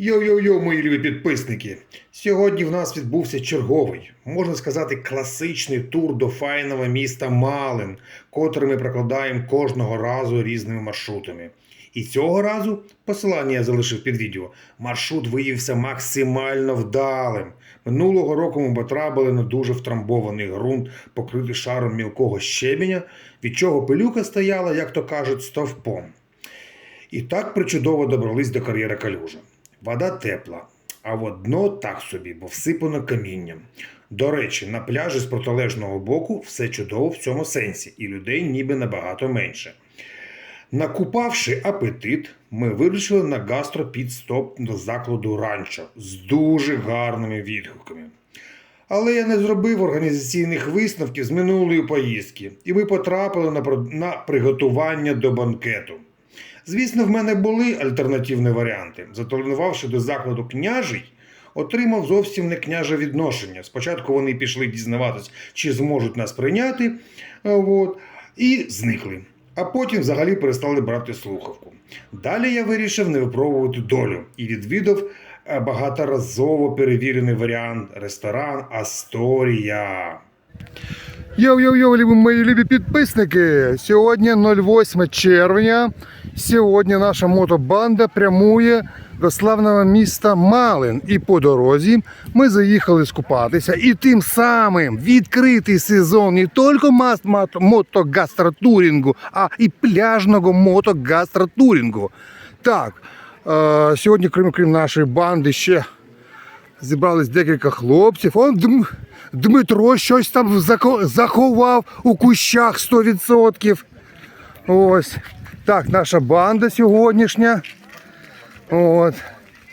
Йо-йо-йо, мої любі підписники! Сьогодні в нас відбувся черговий, можна сказати, класичний тур до файного міста Малин, котрий ми прокладаємо кожного разу різними маршрутами. І цього разу посилання я залишив під відео. Маршрут виявився максимально вдалим. Минулого року ми потрапили на дуже втрамбований ґрунт, покритий шаром мілкого щебеня, від чого пилюка стояла, як то кажуть, стовпом. І так причудово добрались до кар'єра калюжа. Вода тепла, а от дно так собі, бо всипано камінням. До речі, на пляжі з протилежного боку все чудово в цьому сенсі, і людей ніби набагато менше. Накупавши апетит, ми вирішили на гастропідстоп до закладу ранчо з дуже гарними відгуками. Але я не зробив організаційних висновків з минулої поїздки, і ми потрапили на приготування до банкету. Звісно, в мене були альтернативні варіанти. Зателефонувавши до закладу княжий, отримав зовсім не княже відношення. Спочатку вони пішли дізнаватись, чи зможуть нас прийняти, е, от, і зникли. А потім взагалі перестали брати слухавку. Далі я вирішив не випробувати долю і відвідав е, багаторазово перевірений варіант ресторан Асторія. Любі мої любі підписники. Сьогодні 08 червня. Сьогодні наша мотобанда прямує до славного міста Малин. І по дорозі ми заїхали скупатися. І тим самим відкритий сезон не тільки мотогастротурінгу, а і пляжного мотогастротурінгу. Так, е, сьогодні, крім, крім нашої банди, ще зібрались декілька хлопців. Он. Дмитро щось там заховав у кущах 100%. Ось. Так, наша банда сьогоднішня. От.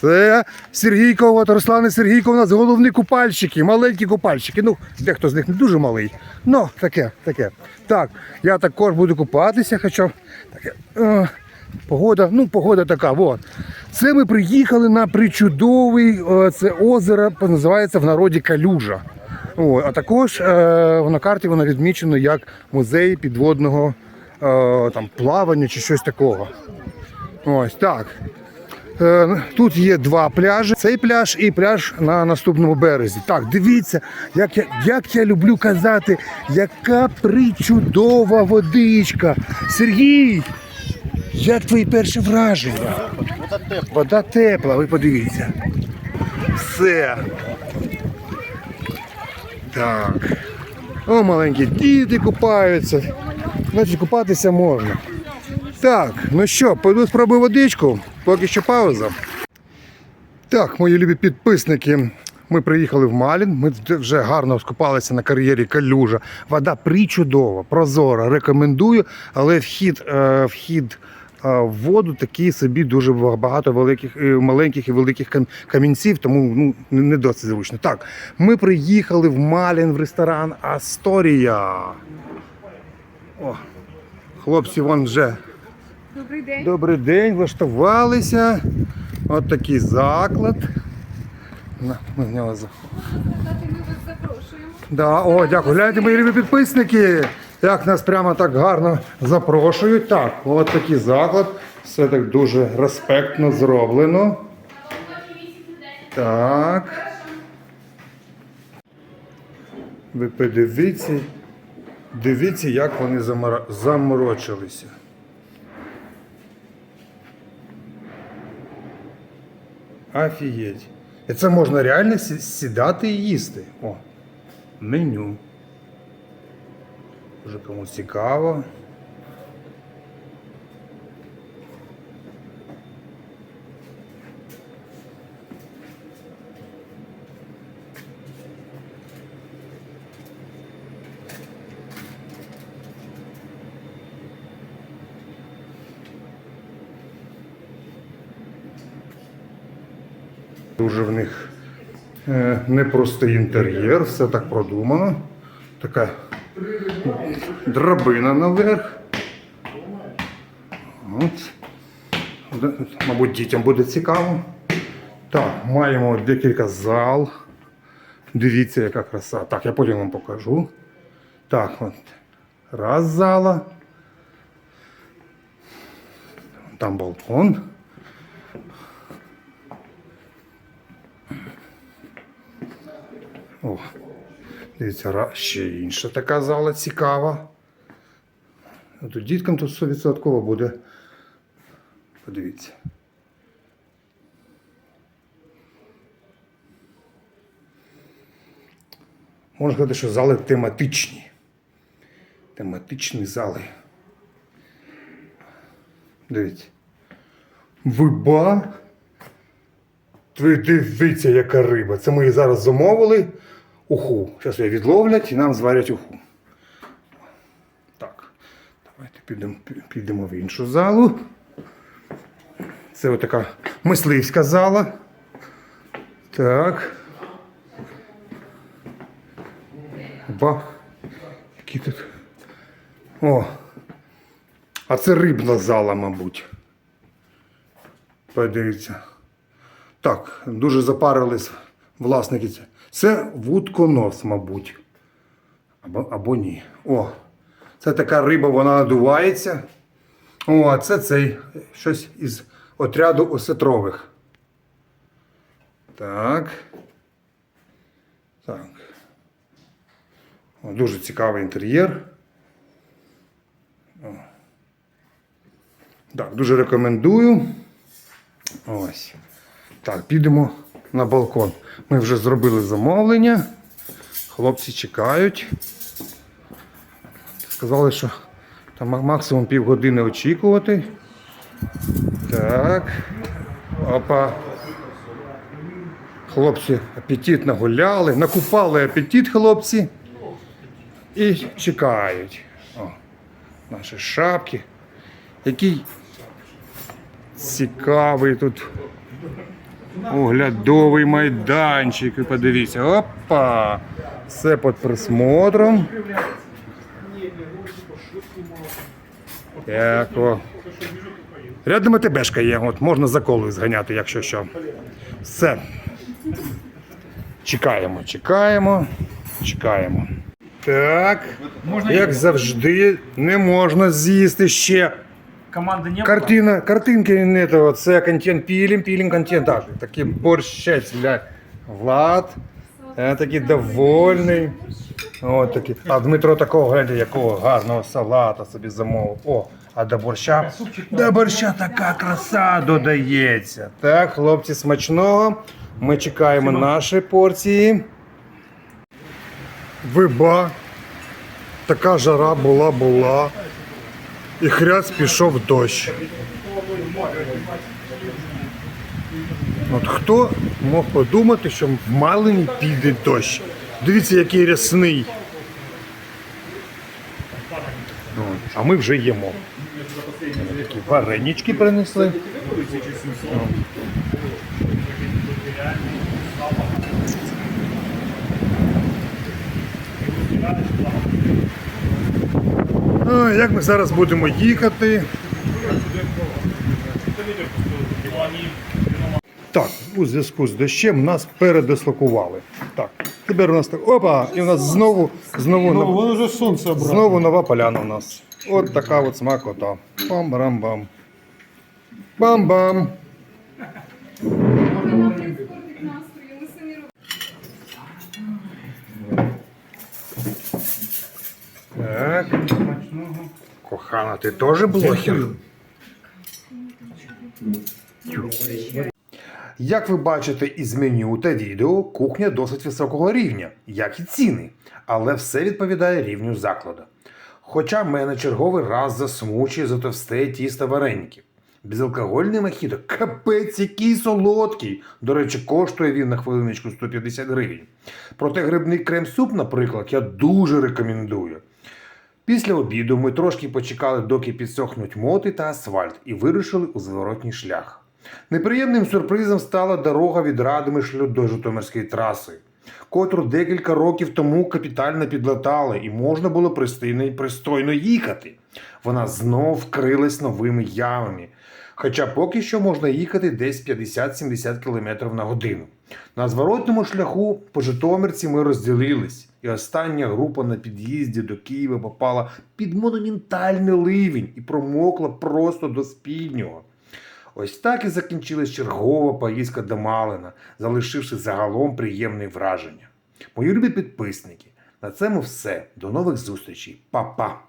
Це Сергійко, от Руслан Сергійко у нас головні купальщики, маленькі купальщики. Ну, дехто з них не дуже малий. Ну, таке, таке. Так, я також буду купатися, хоча таке. е, Погода, ну погода така. От. Це ми приїхали на причудовий е, це озеро, називається в народі Калюжа. О, а також е, на карті воно відмічено як музей підводного е, там, плавання чи щось такого. Ось так. Е, Тут є два пляжі. Цей пляж і пляж на наступному березі. Так, дивіться, як я, як я люблю казати, яка причудова водичка. Сергій, як твої перші враження? Вода тепла. Вода тепла, ви подивіться. Все. Так. О, маленькі діти купаються. Значить, купатися можна. Так, ну що, пойду спробую водичку, поки що пауза. Так, мої любі підписники. Ми приїхали в Малін. Ми вже гарно скупалися на кар'єрі Калюжа. Вода причудова, прозора. Рекомендую, але вхід, е, вхід в воду такий собі дуже багато великих, е, маленьких і великих кам- камінців, тому ну, не- досить зручно. Так, ми приїхали в Малін в ресторан Асторія. О, хлопці вон вже Добрий день. Добрий день, влаштувалися. От такий заклад. На, ми в нього за- Ми вас запрошуємо. Да, о, дякую. Гляньте, мої любі підписники. Як нас прямо так гарно запрошують. Так, от такий заклад. Все так дуже респектно зроблено. Так. Ви подивіться, дивіться, як вони заморочилися. Офігеть. І це можна реально сідати і їсти. О, меню. Вже кому цікаво. Дуже в них е, непростий інтер'єр, все так продумано. Така Драбина наверх. От. Мабуть, дітям буде цікаво. Так, маємо декілька зал. Дивіться, яка краса. Так, я потім вам покажу. Так, от. Раз зала. Там балкон. О, дивіться, ще інша така зала цікава. Тут діткам тут 100% буде. Подивіться. Можна сказати, що зали тематичні. Тематичні зали. Дивіться. Виба. Ви дивіться, яка риба. Це ми її зараз замовили. Уху. Зараз її відловлять і нам зварять уху. Так. Давайте підемо, підемо в іншу залу. Це отака мисливська зала. Так. Ба. Які тут. О. А це рибна зала, мабуть. Подивіться. Так, дуже запарились власники. Це, це вудконос, мабуть. Або, або ні. О, це така риба, вона надувається. О, а це цей щось із отряду осетрових. Так. Так. Дуже цікавий інтер'єр. Так, дуже рекомендую. Ось. Так, підемо на балкон. Ми вже зробили замовлення. Хлопці чекають. Сказали, що там ма- максимум півгодини очікувати. Так. Опа. Хлопці апетит нагуляли, накупали апетит хлопці. І чекають. О, наші шапки. Який цікавий тут оглядовий майданчик. Ви подивіться. Опа! Все під присмотром. Так, о. Рядом АТБшка є, от можна за колою зганяти, якщо що. Все. Чекаємо, чекаємо, чекаємо. Так, як завжди, не можна з'їсти ще Команды не было? Картина, картинки не того, це контент пілім, пілім контент. Так, такий борщець, бля. Влад. Я такий довольний. От такий. А Дмитро такого, гляньте, якого гарного салата собі замовив. О, а до борща. До борща така краса додається. Так, хлопці, смачного. Ми чекаємо наші порції. Виба. Така жара була, була. І хряс пішов дощ. От хто мог подумати, що в Малині піде дощ? Дивіться, який рясний. А ми вже їмо. Такі варенички принесли. Як ми зараз будемо їхати? Так, у зв'язку з дощем нас передислокували. Так, тепер у нас так. Опа! І у нас знову знову нов- Воно вже сонце знову нова поляна у нас. От така от смакота. Бам-барам-бам. Бам-бам. Можна нам підпортити настрій, ми самі робимо. Так. Кохана, ти теж блогер? Як ви бачите із меню та відео, кухня досить високого рівня, як і ціни, але все відповідає рівню закладу. Хоча мене черговий раз засмучує за товсте тісто вареники. Безалкогольний мохіто, капець, який солодкий. До речі, коштує він на хвилиночку 150 гривень. Проте грибний крем-суп, наприклад, я дуже рекомендую. Після обіду ми трошки почекали, доки підсохнуть моти та асфальт, і вирушили у зворотній шлях. Неприємним сюрпризом стала дорога від Радомишлю до Житомирської траси, котру декілька років тому капітально підлатали, і можна було пристойно і пристойно їхати. Вона знов вкрилась новими ямами. Хоча поки що можна їхати десь 50-70 км на годину. На зворотному шляху по Житомирці ми розділились, і остання група на під'їзді до Києва попала під монументальний ливень і промокла просто до спіднього. Ось так і закінчилась чергова поїздка до Малина, залишивши загалом приємне враження. Мої любі підписники, на цьому все. До нових зустрічей. Па-па!